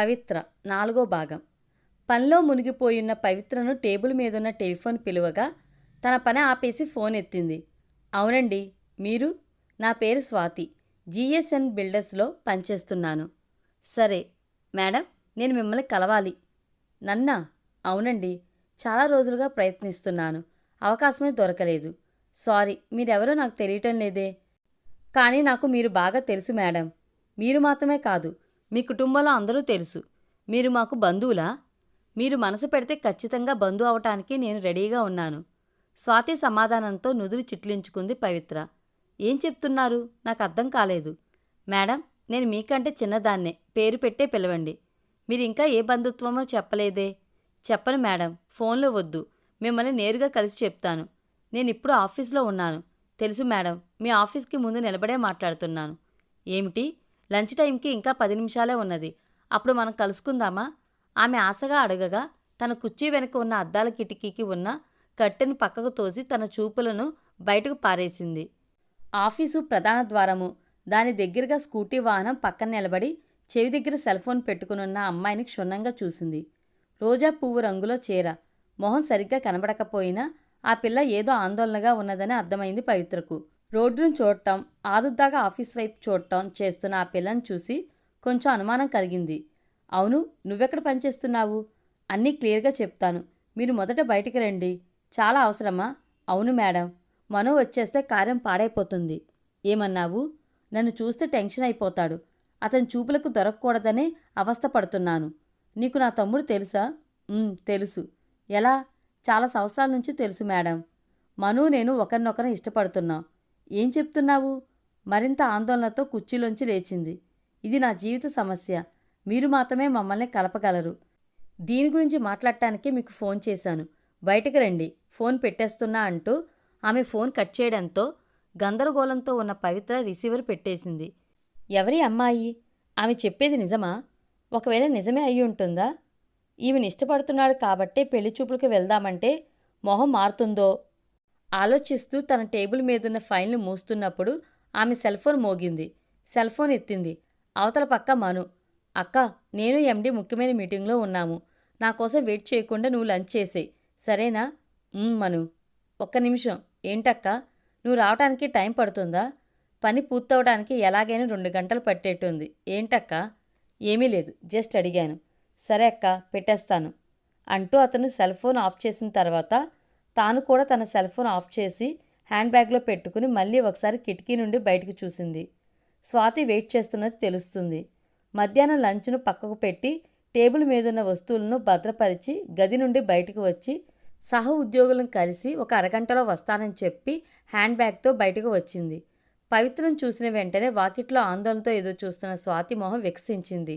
పవిత్ర నాలుగో భాగం. పనిలో మునిగిపోయున్న పవిత్రను టేబుల్ మీదున్న టెలిఫోన్ పిలువగా తన పని ఆపేసి ఫోన్ ఎత్తింది. అవునండి మీరు? నా పేరు స్వాతి. జిఎస్ఎన్ బిల్డర్స్లో పనిచేస్తున్నాను. సరే మేడం నేను మిమ్మల్ని కలవాలి. నన్నా? అవునండి చాలా రోజులుగా ప్రయత్నిస్తున్నాను. అవకాశమే దొరకలేదు. సారీ మీరెవరో నాకు తెలియటం లేదే. కానీ నాకు మీరు బాగా తెలుసు మేడం. మీరు మాత్రమే కాదు మీ కుటుంబంలో అందరూ తెలుసు. మీరు మాకు బంధువులా? మీరు మనసు పెడితే ఖచ్చితంగా బంధువు అవటానికి నేను రెడీగా ఉన్నాను. స్వాతి సమాధానంతో నుదురు చిట్లించుకుంది పవిత్ర. ఏం చెప్తున్నారు? నాకు అర్థం కాలేదు. మేడం నేను మీకంటే చిన్నదాన్నే. పేరు పెట్టే పిలవండి. మీరు ఇంకా ఏ బంధుత్వమో చెప్పలేదే. చెప్పను మేడం ఫోన్లో వద్దు. మిమ్మల్ని నేరుగా కలిసి చెప్తాను. నేను ఇప్పుడు ఆఫీస్లో ఉన్నాను. తెలుసు మేడం మీ ఆఫీస్కి ముందు నిలబడే మాట్లాడుతున్నాను. ఏమిటి? లంచ్ టైంకి ఇంకా పది నిమిషాలే ఉన్నది. అప్పుడు మనం కలుసుకుందామా? ఆమె ఆశగా అడగగా తన కుర్చీ వెనుక ఉన్న అద్దాల కిటికీకి ఉన్న కట్టెను పక్కకు తోసి తన చూపులను బయటకు పారేసింది. ఆఫీసు ప్రధాన ద్వారము. దాని దగ్గరగా స్కూటీ వాహనం పక్కన నిలబడి చెవి దగ్గర సెల్ ఫోన్ పెట్టుకునున్న అమ్మాయిని క్షుణ్ణంగా చూసింది. రోజా పువ్వు రంగులో చీర. మొహం సరిగ్గా కనబడకపోయినా ఆ పిల్ల ఏదో ఆందోళనగా ఉన్నదని అర్థమైంది పవిత్రకు. రోడ్డును చూడటం ఆదుద్దాగా ఆఫీస్ వైపు చూడటం చేస్తున్న ఆ పిల్లని చూసి కొంచెం అనుమానం కలిగింది. అవును నువ్వెక్కడ పనిచేస్తున్నావు? అన్నీ క్లియర్గా చెప్తాను. మీరు మొదట బయటికి రండి. చాలా అవసరమా? అవును మేడం. మనో వచ్చేస్తే కార్యం పాడైపోతుంది. ఏమన్నావు? నన్ను చూస్తే టెన్షన్ అయిపోతాడు. అతని చూపులకు దొరకకూడదనే అవస్థ పడుతున్నాను. నీకు నా తమ్ముడు తెలుసా? తెలుసు. ఎలా? చాలా సంవత్సరాల నుంచి తెలుసు మేడం. మను నేను ఒకరినొకరు ఇష్టపడుతున్నాం. ఏం చెప్తున్నావు? మరింత ఆందోళనతో కుర్చీలోంచి లేచింది. ఇది నా జీవిత సమస్య. మీరు మాత్రమే మమ్మల్ని కలపగలరు. దీని గురించి మాట్లాడటానికి మీకు ఫోన్ చేశాను. బయటకు రండి. ఫోన్ పెట్టేస్తున్నా అంటూ ఆమె ఫోన్ కట్ చేయడంతో గందరగోళంతో ఉన్న పవిత్ర రిసీవర్ పెట్టేసింది. ఎవరి అమ్మాయి? ఆమె చెప్పేది నిజమా? ఒకవేళ నిజమే అయి ఉంటుందా? ఈమెను ఇష్టపడుతున్నాడు కాబట్టే పెళ్ళి చూపులకు వెళ్దామంటే మొహం మారుతుందో? ఆలోచిస్తూ తన టేబుల్ మీదున్న ఫైల్ను మూస్తున్నప్పుడు ఆమె సెల్ ఫోన్ మోగింది. సెల్ ఫోన్ ఎత్తింది. అవతల పక్క మను. అక్క నేను ఎండి ముఖ్యమైన మీటింగ్లో ఉన్నాము. నా కోసం వెయిట్ చేయకుండా నువ్వు లంచ్ చేసేయ్. సరేనా? మను. ఒక్క నిమిషం. ఏంటక్క? నువ్వు రావడానికి టైం పడుతుందా? పని పూర్తవడానికి ఎలాగైనా రెండు గంటలు పట్టేట్టుంది. ఏంటక్క? ఏమీ లేదు. జస్ట్ అడిగాను. సరే అక్క పెట్టేస్తాను. అంటూ అతను సెల్ ఫోన్ ఆఫ్ చేసిన తర్వాత తాను కూడా తన సెల్ ఫోన్ ఆఫ్ చేసి హ్యాండ్ బ్యాగ్లో పెట్టుకుని మళ్ళీ ఒకసారి కిటికీ నుండి బయటకు చూసింది. స్వాతి వెయిట్ చేస్తున్నది తెలుస్తుంది. మధ్యాహ్నం లంచ్ను పక్కకు పెట్టి టేబుల్ మీదున్న వస్తువులను భద్రపరిచి గది నుండి బయటకు వచ్చి సహ ఉద్యోగులను కలిసి ఒక అరగంటలో వస్తానని చెప్పి హ్యాండ్ బ్యాగ్తో బయటకు వచ్చింది. పవిత్రం చూసిన వెంటనే వాకిట్లో ఆందోళనతో ఎదురు చూస్తున్న స్వాతి మొహం వికసించింది.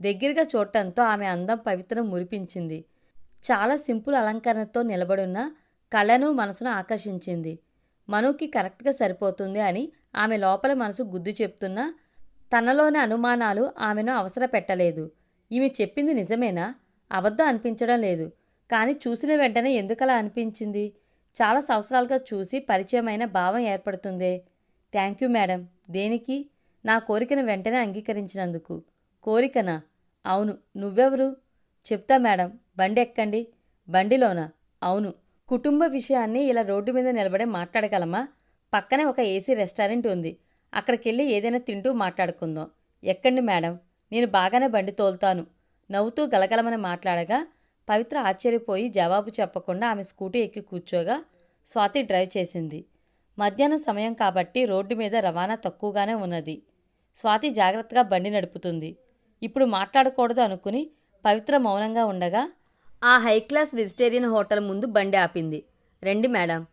దగ్గరగా చూడటంతో ఆమె అందం పవిత్రం మురిపించింది. చాలా సింపుల్ అలంకరణతో నిలబడున్న కళను మనసును ఆకర్షించింది. మనుకి కరెక్ట్గా సరిపోతుంది అని ఆమె లోపల మనసు గుద్దు చెప్తున్నా తనలోని అనుమానాలు ఆమెను అవసర పెట్టలేదు. ఈమె చెప్పింది నిజమేనా? అబద్ధం అనిపించడం లేదు. కానీ చూసిన వెంటనే ఎందుకలా అనిపించింది? చాలా సంవత్సరాలుగా చూసి పరిచయమైన భావం ఏర్పడుతుందే. Thank you madam. దేనికి? నా కోరికను వెంటనే అంగీకరించినందుకు. కోరికనా? అవును. నువ్వెవరు? చెప్తా మేడం. బండి ఎక్కండి. బండిలోనా? అవును. కుటుంబ విషయాన్ని ఇలా రోడ్డు మీద నిలబడే మాట్లాడగలమా? పక్కనే ఒక ఏసీ రెస్టారెంట్ ఉంది. అక్కడికెళ్ళి ఏదైనా తింటూ మాట్లాడుకుందాం. ఎక్కండి మేడం. నేను బాగానే బండి తోలుతాను. నవ్వుతూ గలగలమని మాట్లాడగా పవిత్ర ఆశ్చర్యపోయి జవాబు చెప్పకుండా ఆమె స్కూటీ ఎక్కి కూర్చోగా స్వాతి డ్రైవ్ చేసింది. మధ్యాహ్నం సమయం కాబట్టి రోడ్డు మీద రవాణా తక్కువగానే ఉన్నది. స్వాతి జాగ్రత్తగా బండి నడుపుతుంది. ఇప్పుడు మాట్లాడకూడదు అనుకుని పవిత్ర మౌనంగా ఉండగా ఆ హై క్లాస్ వెజిటేరియన్ హోటల్ ముందు బండి ఆపింది. రండి మేడం.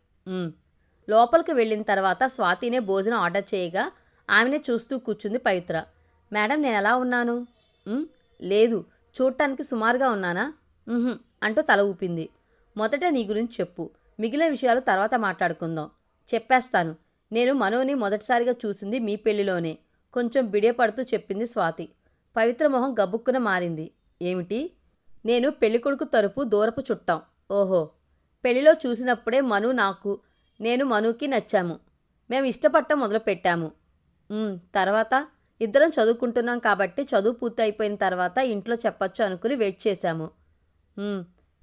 లోపలికి వెళ్ళిన తర్వాత స్వాతినే భోజనం ఆర్డర్ చేయగా ఆమెనే చూస్తూ కూర్చుంది పవిత్ర. మేడం నేను ఎలా ఉన్నాను? లేదు. చూడటానికి సుమారుగా ఉన్నానా? అంటూ తల ఊపింది. మొదట నీ గురించి చెప్పు. మిగిలిన విషయాలు తర్వాత మాట్లాడుకుందాం. చెప్పేస్తాను. నేను మనోని మొదటిసారిగా చూసింది మీ పెళ్ళిలోనే కొంచెం బిడియపడుతూ చెప్పింది స్వాతి. పవిత్ర మొహం గబుక్కున మారింది. ఏమిటి? నేను పెళ్ళికొడుకు తరపు దూరపు చుట్టాం. ఓహో! పెళ్ళిలో చూసినప్పుడే మను నాకు నేను మనుకి నచ్చాము. మేము ఇష్టపడటం మొదలుపెట్టాము. తర్వాత? ఇద్దరం చదువుకుంటున్నాం కాబట్టి చదువు పూర్తి అయిపోయిన తర్వాత ఇంట్లో చెప్పచ్చు అనుకుని వెయిట్ చేశాము.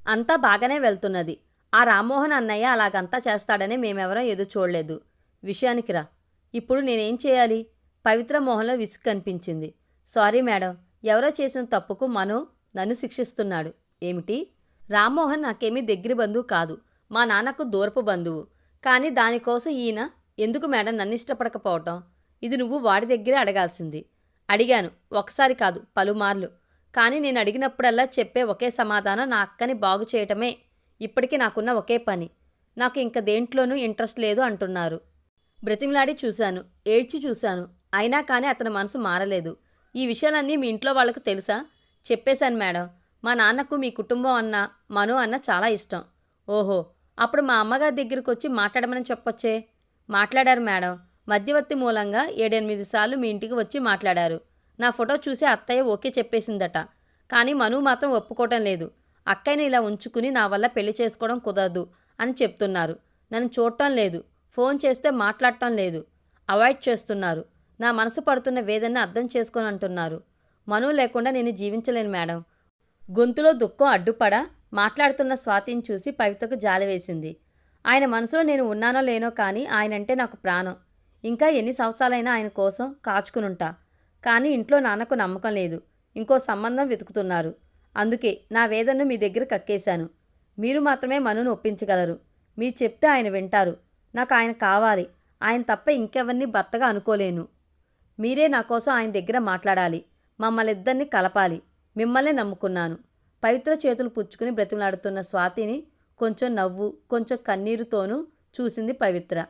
అంతా బాగానే వెళ్తున్నది. ఆ రామ్మోహన్ అన్నయ్య అలాగంతా చేస్తాడని మేమెవరో ఎదురు చూడలేదు. విషయానికి రా. ఇప్పుడు నేనేం చేయాలి? పవిత్ర మోహన్లో విసుగు కనిపించింది. సారీ మేడం ఎవరో చేసిన తప్పుకు మనో నన్ను శిక్షిస్తున్నాడు. ఏమిటి? రామ్మోహన్ నాకేమీ దగ్గర బంధువు కాదు. మా నాన్నకు దూరపు బంధువు. కానీ దానికోసం ఈయన ఎందుకు మేడం నన్ను ఇష్టపడకపోవటం? ఇది నువ్వు వాడి దగ్గరే అడగాల్సింది. అడిగాను. ఒకసారి కాదు పలుమార్లు. కానీ నేను అడిగినప్పుడల్లా చెప్పే ఒకే సమాధానం నా అక్కని బాగు చేయటమే. ఇప్పటికీ నాకున్న ఒకే పని. నాకు ఇంక దేంట్లోనూ ఇంట్రెస్ట్ లేదు అంటున్నారు. బ్రతిమిలాడి చూశాను. ఏడ్చి చూశాను. అయినా కానీ అతని మనసు మారలేదు. ఈ విషయాలన్నీ మీ ఇంట్లో వాళ్ళకు తెలుసా? చెప్పేశాను మేడం. మా నాన్నకు మీ కుటుంబం అన్న మను అన్న చాలా ఇష్టం. ఓహో అప్పుడు మా అమ్మగారి దగ్గరికి వచ్చి మాట్లాడమని చెప్పొచ్చే? మాట్లాడారు మేడం. మధ్యవర్తి మూలంగా ఏడెనిమిది సార్లు మీ ఇంటికి వచ్చి మాట్లాడారు. నా ఫోటో చూసి అత్తయ్య ఓకే చెప్పేసిందట. కానీ మను మాత్రం ఒప్పుకోవటం లేదు. అక్కయ్యని ఇలా ఉంచుకుని నా వల్ల పెళ్ళి చేసుకోవడం కుదరదు అని చెప్తున్నారు. నన్ను చూడటం లేదు. ఫోన్ చేస్తే మాట్లాడటం లేదు. అవాయిడ్ చేస్తున్నారు. నా మనసు పడుతున్న వేదన అర్థం చేసుకొని అంటున్నారు మను లేకుండా నేను జీవించలేను మేడం. గొంతులో దుఃఖం అడ్డుపడ మాట్లాడుతున్న స్వాతిని చూసి పవిత్రకు జాలి వేసింది. ఆయన మనసులో నేను ఉన్నానో లేనో కానీ ఆయనంటే నాకు ప్రాణం. ఇంకా ఎన్ని సంవత్సరాలైనా ఆయన కోసం కాచుకునుంటా. కానీ ఇంట్లో నాన్నకు నమ్మకం లేదు. ఇంకో సంబంధం వెతుకుతున్నారు. అందుకే నా వేదనను మీ దగ్గర కక్కేశాను. మీరు మాత్రమే మనును ఒప్పించగలరు. మీరు చెప్తే ఆయన వింటారు. నాకు ఆయన కావాలి. ఆయన తప్ప ఇంకెవరిని భర్తగా అనుకోలేను. మీరే నా కోసం ఆయన దగ్గర మాట్లాడాలి. మమ్మల్ని ఇద్దరిని కలపాలి. మిమ్మల్నే నమ్ముకున్నాను. పవిత్ర చేతులు పుచ్చుకుని బ్రతిమలాడుతున్న స్వాతిని కొంచెం నవ్వు కొంచెం కన్నీరుతోనూ చూసింది పవిత్ర.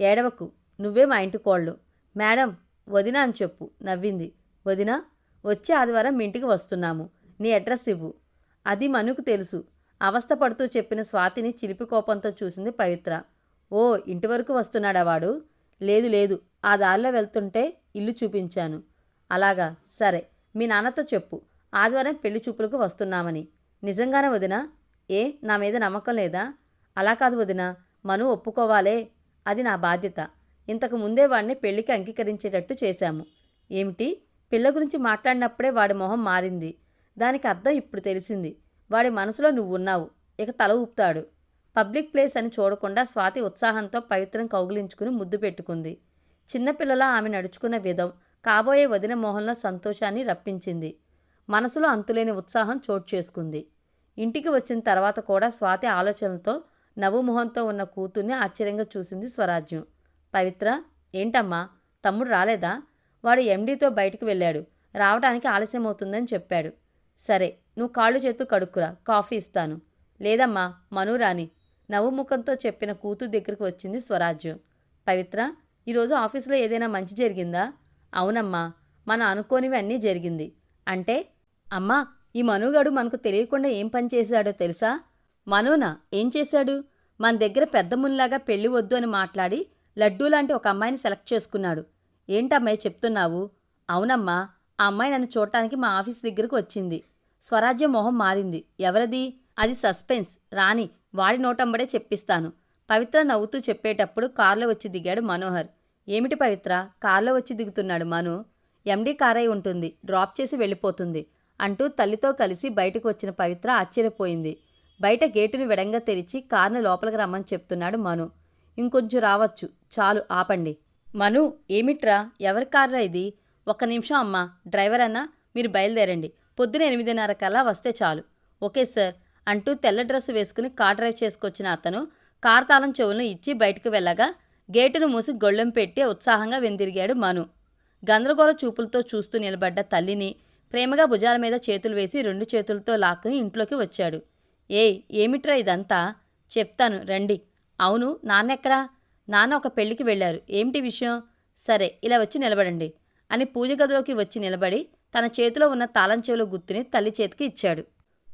ఏడవకు నువ్వే మా ఇంటి కోళ్ళు. మేడం వదిన అని చెప్పు నవ్వింది. వదిన వచ్చే ఆదివారం మీ ఇంటికి వస్తున్నాము. నీ అడ్రస్ ఇవ్వు. అది మనుకు తెలుసు. అవస్థ పడుతూ చెప్పిన స్వాతిని చిలిపి కోపంతో చూసింది పవిత్ర. ఓ ఇంటి వరకు వస్తున్నాడా వాడు? లేదు లేదు. ఆ దారిలో వెళ్తుంటే ఇల్లు చూపించాను. అలాగా సరే మీ నాన్నతో చెప్పు. ఆదివారం పెళ్ళి చూపులకు వస్తున్నామని. నిజంగానే వదినా? ఏ నా మీద నమ్మకం లేదా? అలా కాదు వదినా మను ఒప్పుకోవాలే. అది నా బాధ్యత. ఇంతకు ముందే వాడిని పెళ్ళికి అంగీకరించేటట్టు చేశాము. ఏమిటి? పిల్ల గురించి మాట్లాడినప్పుడే వాడి మొహం మారింది. దానికి అర్థం ఇప్పుడు తెలిసింది. వాడి మనసులో నువ్వు ఉన్నావు ఇక తల ఊపుతాడు. పబ్లిక్ ప్లేస్ అని చూడకుండా స్వాతి ఉత్సాహంతో పవిత్రం కౌగిలించుకుని ముద్దు పెట్టుకుంది. చిన్నపిల్లలా ఆమె నడుచుకున్న విధం కాబోయే వదిన మోహన్లో సంతోషాన్ని రప్పించింది. మనసులో అంతులేని ఉత్సాహం చోటు చేసుకుంది. ఇంటికి వచ్చిన తర్వాత కూడా స్వాతి ఆలోచనలతో నవ్వుమొహంతో ఉన్న కూతుర్ని ఆశ్చర్యంగా చూసింది స్వరాజ్యం. పవిత్ర ఏంటమ్మా తమ్ముడు రాలేదా? వాడు ఎండీతో బయటికి వెళ్ళాడు. రావడానికి ఆలస్యం అవుతుందని చెప్పాడు. సరే నువ్వు కాళ్ళు చేతు కడుక్కురా. కాఫీ ఇస్తాను. లేదమ్మా మనురాని నవ్వుముఖంతో చెప్పిన కూతురు దగ్గరికి వచ్చింది స్వరాజ్యం. పవిత్ర ఈరోజు ఆఫీసులో ఏదైనా మంచి జరిగిందా? అవునమ్మా మన అనుకోనివి అన్నీ జరిగింది. అంటే అమ్మా ఈ మనుగాడు మనకు తెలియకుండా ఏం పని చేశాడో తెలుసా? మనోనా ఏం చేశాడు? మన దగ్గర పెద్ద మునిలాగా పెళ్ళి వద్దు అని మాట్లాడి లడ్డూ లాంటి ఒక అమ్మాయిని సెలెక్ట్ చేసుకున్నాడు. ఏంటమ్మాయి చెప్తున్నావు? అవునమ్మా ఆ అమ్మాయి నన్ను చూడటానికి మా ఆఫీస్ దగ్గరకు వచ్చింది. స్వరాజ్య మొహం మారింది. ఎవరది? అది సస్పెన్స్. రాని వాడి నోటంబడే చెప్పిస్తాను. పవిత్ర నవ్వుతూ చెప్పేటప్పుడు కారులో వచ్చి దిగాడు మనోహర్. ఏమిటి పవిత్ర? కారులో వచ్చి దిగుతున్నాడు మను. ఎండీ కార్ అయి ఉంటుంది. డ్రాప్ చేసి వెళ్ళిపోతుంది. అంటూ తల్లితో కలిసి బయటకు వచ్చిన పవిత్ర ఆశ్చర్యపోయింది. బయట గేటును విడంగా తెరిచి కారును లోపలికి రమ్మని చెప్తున్నాడు మను. ఇంకొంచెం రావచ్చు. చాలు ఆపండి. మను ఏమిట్రా? ఎవరి కార్రా ఇది? ఒక్క నిమిషం అమ్మా. డ్రైవర్ అన్నా మీరు బయలుదేరండి. పొద్దున ఎనిమిదిన్నర కల్లా వస్తే చాలు. ఓకే సార్ అంటూ తెల్ల డ్రెస్సు వేసుకుని కార్ డ్రైవ్ చేసుకొచ్చిన అతను కార్ తాళం చెవులను ఇచ్చి బయటకు వెళ్ళగా గేటును మూసి గొళ్ళెం పెట్టి ఉత్సాహంగా వెందిరిగాడు మను. గందరగోళ చూపులతో చూస్తూ నిలబడ్డ తల్లిని ప్రేమగా భుజాల మీద చేతులు వేసి రెండు చేతులతో లాక్కుని ఇంట్లోకి వచ్చాడు. ఏయ్ ఏమిట్రా ఇదంతా? చెప్తాను రండి. అవును నాన్నెక్కడా? నాన్న ఒక పెళ్ళికి వెళ్ళారు. ఏమిటి విషయం? సరే ఇలా వచ్చి నిలబడండి అని పూజ గదిలోకి వచ్చి నిలబడి తన చేతిలో ఉన్న తాళం చెవుల గుర్తుని తల్లి చేతికి ఇచ్చాడు.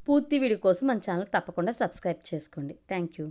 పూర్తి వీడియో కోసం మన ఛానల్ తప్పకుండా సబ్స్క్రైబ్ చేసుకోండి. Thank you.